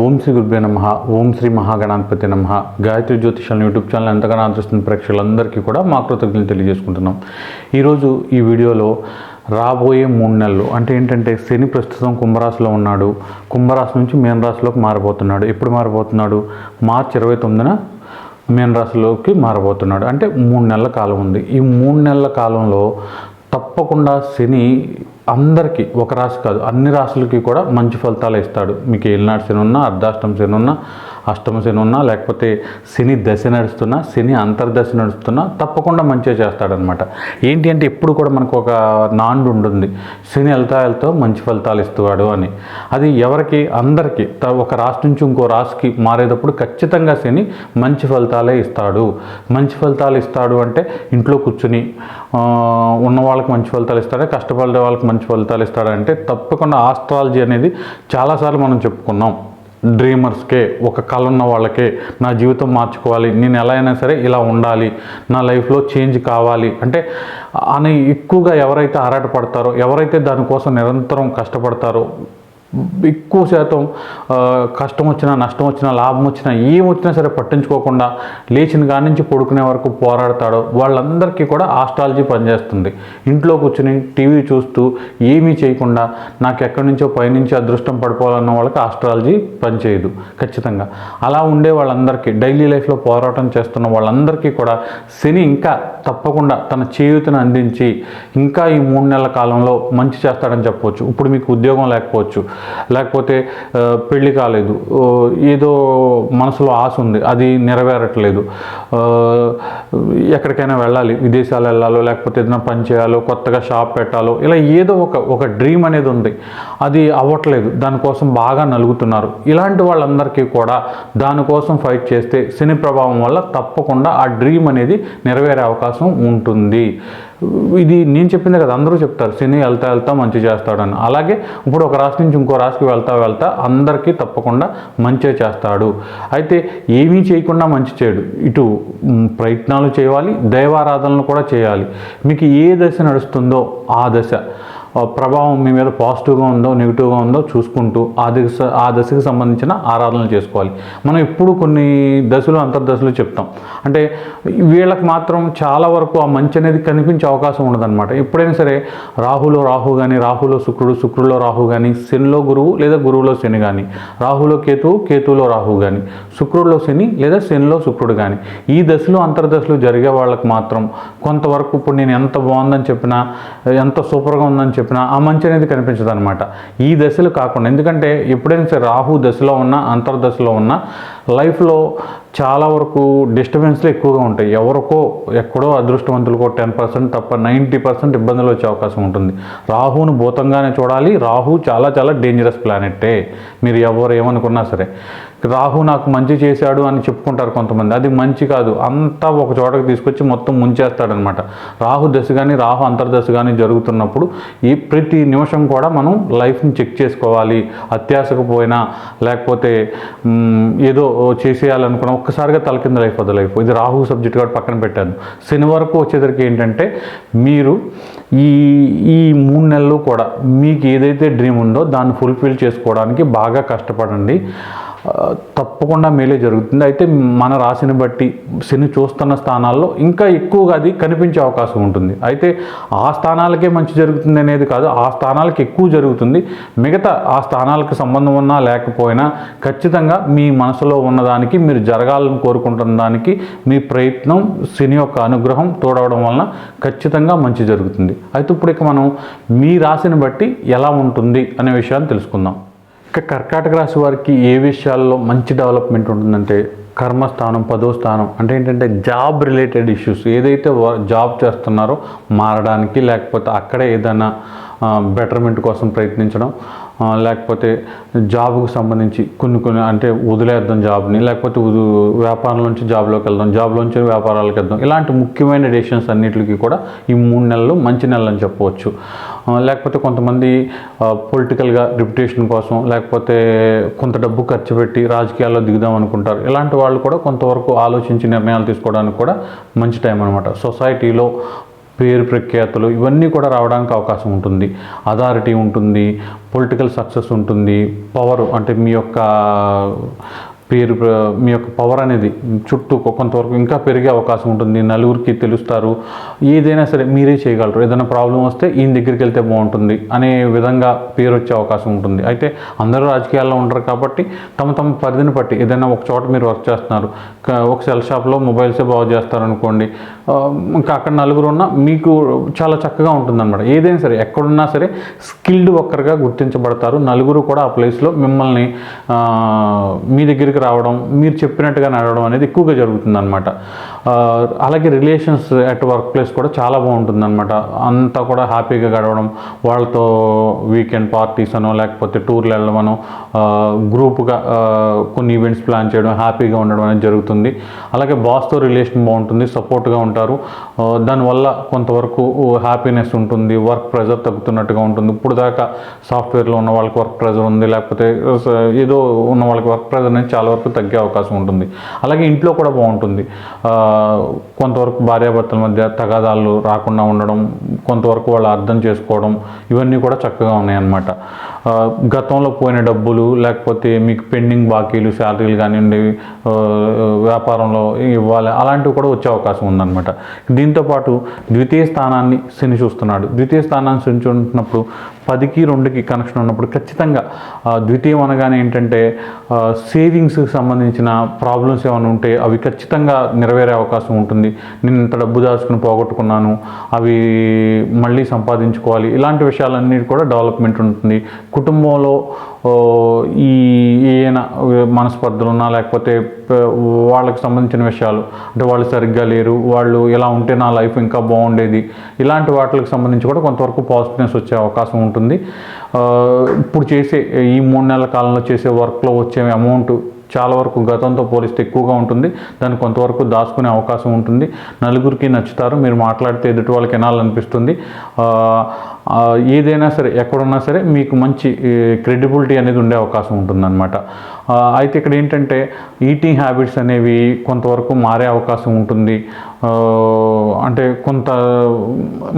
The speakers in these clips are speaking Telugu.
ఓం శ్రీ గురుభ్యో నమ. ఓం శ్రీ మహాగణాధిపతి నమ. గాయత్రి జ్యోతిషాలను యూట్యూబ్ ఛానల్ ఎంతగానో ఆదరిస్తున్న ప్రేక్షకులందరికీ కూడా మా కృతజ్ఞతలు తెలియజేసుకుంటున్నాం. ఈరోజు ఈ వీడియోలో రాబోయే మూడు నెలలు అంటే ఏంటంటే శని ప్రస్తుతం కుంభరాశిలో ఉన్నాడు. కుంభరాశి నుంచి మీనరాశిలోకి మారిపోతున్నాడు ఎప్పుడు మారిపోతున్నాడు మార్చి ఇరవై తొమ్మిదిన మీనరాశిలోకి మారబోతున్నాడు. అంటే మూడు నెలల కాలం ఉంది. ఈ మూడు నెలల కాలంలో తప్పకుండా శని అందరికీ ఒక రాశి కాదు అన్ని రాశులకి కూడా మంచి ఫలితాలు ఇస్తాడు. మీకు ఏలినాడు శని ఉన్నా అర్ధాష్టం శని ఉన్నా అష్టమ శని ఉన్నా లేకపోతే శని దశ నడుస్తున్నా శని అంతర్దశ నడుస్తున్నా తప్పకుండా మంచిగా చేస్తాడనమాట. ఏంటి అంటే ఎప్పుడు కూడా మనకు ఒక నాండు ఉంటుంది. శని వెళ్తా వెళ్తా మంచి ఫలితాలు ఇస్తాడు అని. అది ఎవరికి? అందరికీ. త- ఒక రాష్ట్రం నుంచి ఇంకో రాశికి మారేటప్పుడు ఖచ్చితంగా శని మంచి ఫలితాలే ఇస్తాడు. మంచి ఫలితాలు ఇస్తాడు అంటే ఇంట్లో కూర్చుని ఉన్న వాళ్ళకి మంచి ఫలితాలు ఇస్తాడా కష్టపడే వాళ్ళకి మంచి ఫలితాలు ఇస్తాడంటే తప్పకుండా ఆస్ట్రాలజీ అనేది చాలాసార్లు మనం చెప్పుకున్నాం. డ్రీమర్స్కే ఒక కళ ఉన్న వాళ్ళకే నా జీవితం మార్చుకోవాలి నేను ఎలా అయినా సరే ఇలా ఉండాలి నా లైఫ్లో చేంజ్ కావాలి అంటే అని ఎక్కువగా ఎవరైతే ఆరాటపడతారో ఎవరైతే దానికోసం నిరంతరం కష్టపడతారో ఎక్కువ శాతం కష్టం వచ్చినా నష్టం వచ్చినా లాభం వచ్చినా ఏం వచ్చినా సరే పట్టించుకోకుండా లేచిన కాడి నుంచి పడుకునే వరకు పోరాడతాడో వాళ్ళందరికీ కూడా ఆస్ట్రాలజీ పనిచేస్తుంది. ఇంట్లో కూర్చుని టీవీ చూస్తూ ఏమీ చేయకుండా నాకు ఎక్కడి నుంచో పైనుంచి అదృష్టం పడిపోవాలన్న వాళ్ళకి ఆస్ట్రాలజీ పనిచేయదు ఖచ్చితంగా. అలా ఉండే వాళ్ళందరికీ డైలీ లైఫ్లో పోరాటం చేస్తున్న వాళ్ళందరికీ కూడా శని ఇంకా తప్పకుండా తన చేయూతను అందించి ఇంకా ఈ మూడు నెలల కాలంలో మంచి చేస్తాడని చెప్పవచ్చు ఇప్పుడు మీకు ఉద్యోగం లేకపోవచ్చు లేకపోతే పెళ్ళి పెళ్ళి కాలేదు. ఏదో మనసులో ఆశ ఉంది. అది నెరవేరట్లేదు. ఎక్కడికైనా వెళ్ళాలి. విదేశాలు వెళ్ళాలో లేకపోతే ఏదైనా పని చేయాలో కొత్తగా షాప్ పెట్టాలో ఇలా ఏదో ఒక ఒక డ్రీమ్ అనేది ఉంది. అది అవ్వట్లేదు. దానికోసం బాగా నలుగుతున్నారు. ఇలాంటి వాళ్ళందరికీ కూడా దానికోసం ఫైట్ చేస్తే శని ప్రభావం వల్ల తప్పకుండా ఆ డ్రీమ్ అనేది నెరవేరే అవకాశం ఉంటుంది. ఇది నేను చెప్పింది కదా అందరూ చెప్తారు శని వెళ్తా వెళ్తా మంచి చేస్తాడని. అలాగే ఇప్పుడు ఒక రాశి నుంచి ఇంకో రాశికి వెళ్తా వెళ్తా అందరికీ తప్పకుండా మంచి చేస్తాడు. అయితే ఏమీ చేయకుండా మంచి చేయడు. ఇటు ప్రయత్నాలు చేయాలి దైవారాధనలు కూడా చేయాలి. మీకు ఏ దశ నడుస్తుందో ఆ దశ. ప్రభావం మీ మీద పాజిటివ్గా ఉందో నెగిటివ్గా ఉందో చూసుకుంటూ ఆ దశ ఆ దశకు సంబంధించిన ఆరాధనలు చేసుకోవాలి. మనం ఇప్పుడు కొన్ని దశలు అంతర్దశలు చెప్తాం. అంటే వీళ్ళకి మాత్రం చాలా వరకు ఆ మంచి అనేది కనిపించే అవకాశం ఉండదన్నమాట. ఎప్పుడైనా సరే రాహులో రాహు కానీ రాహులో శుక్రుడు శుక్రుల్లో రాహు కానీ శనిలో గురువు లేదా గురువులో శని కానీ రాహులో కేతువు కేతువులో రాహు కానీ శుక్రుడిలో శని లేదా శనిలో శుక్రుడు కానీ ఈ దశలు అంతర్దశలు జరిగే వాళ్ళకి మాత్రం కొంతవరకు ఇప్పుడు నేను ఎంత బాగుందని చెప్పినా ఎంత సూపర్గా ఉందని చెప్పినా ఆ మంచి అనేది కనిపించదు అనమాట ఈ దశలు కాకుండా ఎందుకంటే ఎప్పుడైనా సరే రాహు దశలో ఉన్న అంతర్దశలో ఉన్న లైఫ్లో చాలా వరకు డిస్టర్బెన్స్లు ఎక్కువగా ఉంటాయి. ఎవరికో ఎక్కడో అదృష్టవంతులకో టెన్ పర్సెంట్ తప్ప నైంటీ పర్సెంట్ ఇబ్బందులు వచ్చే అవకాశం ఉంటుంది. రాహును భూతంగానే చూడాలి. రాహు చాలా చాలా డేంజరస్ ప్లానెట్టే మీరు ఎవరు ఏమనుకున్నా సరే. రాహు నాకు మంచి చేశాడు అని చెప్పుకుంటారు కొంతమంది. అది మంచి కాదు. అంతా ఒక చోటకి తీసుకొచ్చి మొత్తం ముంచేస్తాడనమాట. రాహు దశ కానీ రాహు అంతర్దశ కానీ జరుగుతున్నప్పుడు ఈ ప్రతి నిమిషం కూడా మనం లైఫ్ని చెక్ చేసుకోవాలి. అత్యాశకు పోయినా లేకపోతే ఏదో చేసేయాలనుకున్నా ఒక్కసారిగా తలకింద లైఫ్ అది లైఫ్ ఇది రాహు సబ్జెక్ట్ కాబట్టి పక్కన పెట్టాను. శని వరకు వచ్చేసరికి ఏంటంటే మీరు ఈ ఈ మూడు నెలలు కూడా మీకు ఏదైతే డ్రీమ్ ఉందో దాన్ని ఫుల్ఫిల్ చేసుకోవడానికి బాగా కష్టపడండి. తప్పకుండా మేలే జరుగుతుంది. అయితే మన రాశిని బట్టి శని చూస్తున్న స్థానాల్లో ఇంకా ఎక్కువగా అది కనిపించే అవకాశం ఉంటుంది. అయితే ఆ స్థానాలకే మంచి జరుగుతుంది అనేది కాదు ఆ స్థానాలకు ఎక్కువ జరుగుతుంది. మిగతా ఆ స్థానాలకు సంబంధం ఉన్నా లేకపోయినా ఖచ్చితంగా మీ మనసులో ఉన్నదానికి మీరు జరగాలని కోరుకుంటున్న దానికి మీ ప్రయత్నం శని యొక్క అనుగ్రహం తోడవడం వలన ఖచ్చితంగా మంచి జరుగుతుంది. అయితే ఇప్పుడు ఇక మనం మీ రాశిని బట్టి ఎలా ఉంటుంది అనే విషయాన్ని తెలుసుకుందాం. ఇక కర్కాటక రాశి వారికి ఏ విషయాల్లో మంచి డెవలప్మెంట్ ఉంటుందంటే కర్మస్థానం పదో స్థానం అంటే ఏంటంటే జాబ్ రిలేటెడ్ ఇష్యూస్. ఏదైతే జాబ్ చేస్తున్నారో మారడానికి లేకపోతే అక్కడే ఏదైనా బెటర్మెంట్ కోసం ప్రయత్నించడం లేకపోతే జాబ్కు సంబంధించి కొన్ని కొన్ని అంటే వదిలేద్దాం జాబ్ని లేకపోతే వ్యాపారం నుంచి జాబ్లోకి వెళ్దాం జాబ్లోంచి వ్యాపారాలకు వెళ్దాం. ఇలాంటి ముఖ్యమైన డెసిషన్స్ అన్నిటికీ కూడా ఈ మూడు నెలలు మంచి నెలలు అని చెప్పవచ్చు. లేకపోతే కొంతమంది పొలిటికల్గా రిప్యుటేషన్ కోసం లేకపోతే కొంత డబ్బు ఖర్చు పెట్టి రాజకీయాల్లో దిగుదాం అనుకుంటారు. ఇలాంటి వాళ్ళు కూడా కొంతవరకు ఆలోచించి నిర్ణయాలు తీసుకోవడానికి కూడా మంచి టైం అనమాట సొసైటీలో పేరు ప్రఖ్యాతులు ఇవన్నీ కూడా రావడానికి అవకాశం ఉంటుంది. అథారిటీ ఉంటుంది పొలిటికల్ సక్సెస్ ఉంటుంది పవర్ అంటే మీ యొక్క పేరు మీ యొక్క పవర్ అనేది చుట్టూ కొంతవరకు ఇంకా పెరిగే అవకాశం ఉంటుంది. నలుగురికి తెలుస్తారు. ఏదైనా సరే మీరే చేయగలరు. ఏదైనా ప్రాబ్లం వస్తే ఈయన దగ్గరికి వెళ్తే బాగుంటుంది అనే విధంగా పేరు వచ్చే అవకాశం ఉంటుంది. అయితే అందరూ రాజకీయాల్లో ఉంటారు కాబట్టి తమ తమ పరిధిని బట్టి ఏదైనా ఒక చోట మీరు వర్క్ చేస్తున్నారు. ఒక సెల్ షాప్లో మొబైల్సే బాగు చేస్తారు అనుకోండి ఇంకా అక్కడ నలుగురు ఉన్నా మీకు చాలా చక్కగా ఉంటుందన్నమాట. ఏదైనా సరే ఎక్కడున్నా సరే స్కిల్డ్ వర్కర్గా గుర్తించబడతారు. నలుగురు కూడా ఆ ప్లేస్లో మిమ్మల్ని మీ దగ్గరికి రావడం మీరు చెప్పినట్టుగా నడవడం అనేది ఎక్కువగా జరుగుతుందన్నమాట. అనమాట అలాగే రిలేషన్స్ అట్ వర్క్ ప్లేస్ కూడా చాలా బాగుంటుందన్నమాట. అంతా కూడా హ్యాపీగా గడవడం వాళ్ళతో వీకెండ్ పార్టీస్ అనో లేకపోతే టూర్లు వెళ్ళడమనో గ్రూప్గా కొన్ని ఈవెంట్స్ ప్లాన్ చేయడం హ్యాపీగా ఉండడం అనేది జరుగుతుంది. అలాగే బాస్తో రిలేషన్ బాగుంటుంది సపోర్ట్గా ఉంటారు. దానివల్ల కొంతవరకు హ్యాపీనెస్ ఉంటుంది వర్క్ ప్రెజర్ తగ్గుతున్నట్టుగా ఉంటుంది. ఇప్పుడు దాకా సాఫ్ట్వేర్లో ఉన్న వాళ్ళకి వర్క్ ప్రెజర్ ఉంది లేకపోతే ఏదో ఉన్న వాళ్ళకి వర్క్ ప్రెజర్ అనేది చాలా వరకు తగ్గే అవకాశం ఉంటుంది. అలాగే ఇంట్లో కూడా బాగుంటుంది. కొంతవరకు భార్యాభర్తల మధ్య తగాదాలు రాకుండా ఉండడం కొంతవరకు వాళ్ళు అర్థం చేసుకోవడం ఇవన్నీ కూడా చక్కగా ఉన్నాయన్నమాట. గతంలో పోయిన డబ్బులు లేకపోతే మీకు పెండింగ్ బాకీలు శాలరీలు కానివ్వండి వ్యాపారంలో ఇవ్వాలి అలాంటివి కూడా వచ్చే అవకాశం ఉందన్నమాట. దీంతోపాటు ద్వితీయ స్థానాన్ని శని చూస్తున్నాడు. ద్వితీయ స్థానాన్ని శని చూస్తున్నప్పుడు పదికి రెండుకి కనెక్షన్ ఉన్నప్పుడు ఖచ్చితంగా ద్వితీయం అనగానే ఏంటంటే సేవింగ్స్కి సంబంధించిన ప్రాబ్లమ్స్ ఏమైనా ఉంటే అవి ఖచ్చితంగా నెరవేరే అవకాశం ఉంటుంది. నేను ఇంత డబ్బు దాచుకుని పోగొట్టుకున్నాను అవి మళ్ళీ సంపాదించుకోవాలి ఇలాంటి విషయాలన్నీ కూడా డెవలప్మెంట్ ఉంటుంది. కుటుంబంలో ఈ ఏమైనా మనస్పర్ధలు ఉన్నా లేకపోతే వాళ్ళకి సంబంధించిన విషయాలు అంటే వాళ్ళు సరిగ్గా లేరు వాళ్ళు ఇలా ఉంటే నా లైఫ్ ఇంకా బాగుండేది ఇలాంటి వాటికి సంబంధించి కూడా కొంతవరకు పాజిటివ్నెస్ వచ్చే అవకాశం ఉంటుంది. ఇప్పుడు చేసే ఈ మూడు నెలల కాలంలో చేసే వర్క్లో వచ్చే అమౌంట్ చాలా వరకు గతంతో పోలిస్తే ఎక్కువగా ఉంటుంది. దాన్ని కొంతవరకు దాచుకునే అవకాశం ఉంటుంది. నలుగురికి నచ్చుతారు. మీరు మాట్లాడితే ఎదుటి వాళ్ళకి వినాలనిపిస్తుంది. ఏదైనా సరే ఎక్కడున్నా సరే మీకు మంచి క్రెడిబిలిటీ అనేది ఉండే అవకాశం ఉంటుందన్నమాట. అయితే ఇక్కడ ఏంటంటే ఈటింగ్ హ్యాబిట్స్ అనేవి కొంతవరకు మారే అవకాశం ఉంటుంది. అంటే కొంత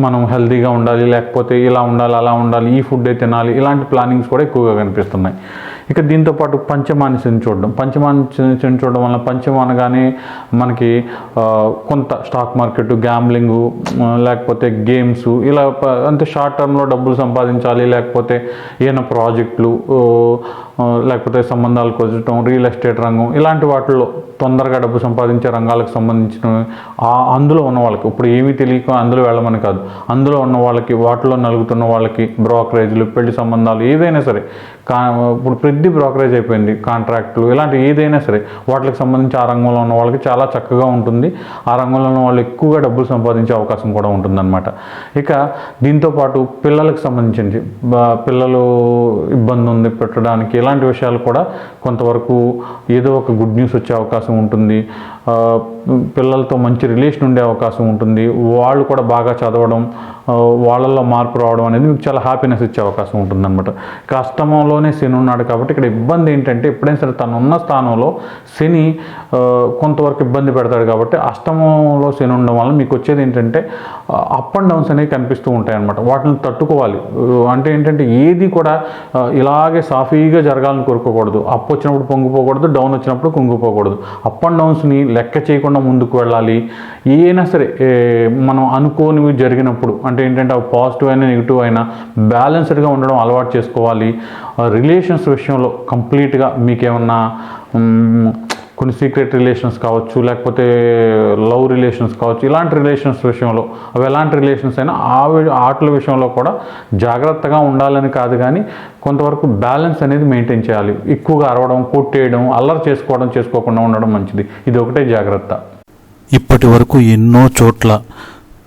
మనం హెల్తీగా ఉండాలి లేకపోతే ఇలా ఉండాలి అలా ఉండాలి ఈ ఫుడ్ తినాలి ఇలాంటి ప్లానింగ్స్ కూడా ఎక్కువగా కనిపిస్తున్నాయి. ఇక దీంతో పాటు చూడడం. పంచమానిసిని చూడడం వల్ల పంచమం అనగానే మనకి కొంత స్టాక్ మార్కెట్ గ్యాంబ్లింగ్ లేకపోతే గేమ్స్ ఇలా అంటే షార్ట్ టర్మ్లో డబ్బులు సంపాదించాలి లేకపోతే ఏమైనా ప్రాజెక్టులు లేకపోతే సంబంధాలు కుదరటం రియల్ ఎస్టేట్ రంగం ఇలాంటి వాటిల్లో తొందరగా డబ్బు సంపాదించే రంగాలకు సంబంధించిన అందులో ఉన్న వాళ్ళకి ఇప్పుడు ఏమీ తెలియక అందులో వెళ్ళమని కాదు. అందులో ఉన్న వాళ్ళకి వాటిలో నలుగుతున్న వాళ్ళకి బ్రోకరేజీలు పెళ్ళి సంబంధాలు ఏదైనా సరే కా ఇప్పుడు ప్రతి బ్రోకరేజ్ అయిపోయింది కాంట్రాక్టులు ఇలాంటి ఏదైనా సరే వాటికి సంబంధించి ఆ రంగంలో ఉన్న వాళ్ళకి చాలా చక్కగా ఉంటుంది. ఆ రంగంలో ఉన్న వాళ్ళు ఎక్కువగా డబ్బులు సంపాదించే అవకాశం కూడా ఉంటుందన్నమాట. ఇక దీంతో పాటు పిల్లలకు సంబంధించింది పిల్లలు ఇబ్బంది ఉంది పెట్టడానికి ఇలాంటి విషయాలు కూడా కొంతవరకు ఏదో ఒక గుడ్ న్యూస్ వచ్చే అవకాశం ఉంటుంది. పిల్లలతో మంచి రిలేషన్ ఉండే అవకాశం ఉంటుంది. వాళ్ళు కూడా బాగా చదవడం వాళ్ళల్లో మార్పు రావడం అనేది మీకు చాలా హ్యాపీనెస్ ఇచ్చే అవకాశం ఉంటుంది అనమాట అష్టమంలోనే శని ఉన్నాడు కాబట్టి ఇక్కడ ఇబ్బంది ఏంటంటే ఎప్పుడైనా సరే తను ఉన్న స్థానంలో శని కొంతవరకు ఇబ్బంది పెడతాడు కాబట్టి అష్టమంలో శని ఉండడం వల్ల మీకు వచ్చేది ఏంటంటే అప్ అండ్ డౌన్స్ అనేవి కనిపిస్తూ ఉంటాయి అనమాట వాటిని తట్టుకోవాలి. అంటే ఏంటంటే ఏది కూడా ఇలాగే సాఫీగా జరగాలని కోరుకోకూడదు. అప్ వచ్చినప్పుడు పొంగిపోకూడదు డౌన్ వచ్చినప్పుడు కుంగిపోకూడదు. అప్ అండ్ డౌన్స్ని లెక్క చేయకుండా ముందుకు వెళ్ళాలి. ఏదైనా సరే మనం అనుకోనివి జరిగినప్పుడు అంటే అంటే ఏంటంటే అవి పాజిటివ్ అయినా నెగిటివ్ అయినా బ్యాలెన్స్డ్గా ఉండడం అలవాటు చేసుకోవాలి. రిలేషన్స్ విషయంలో కంప్లీట్గా మీకేమన్నా కొన్ని సీక్రెట్ రిలేషన్స్ కావచ్చు లేకపోతే లవ్ రిలేషన్స్ కావచ్చు ఇలాంటి రిలేషన్స్ విషయంలో అవి ఎలాంటి రిలేషన్స్ అయినా ఆ ఆటల విషయంలో కూడా జాగ్రత్తగా ఉండాలని కాదు కానీ కొంతవరకు బ్యాలెన్స్ అనేది మెయింటైన్ చేయాలి. ఎక్కువగా అరవడం కొట్టేయడం అల్లరి చేసుకోవడం చేసుకోకుండా ఉండడం మంచిది. ఇది ఒకటే జాగ్రత్త. ఇప్పటి వరకు ఎన్నో చోట్ల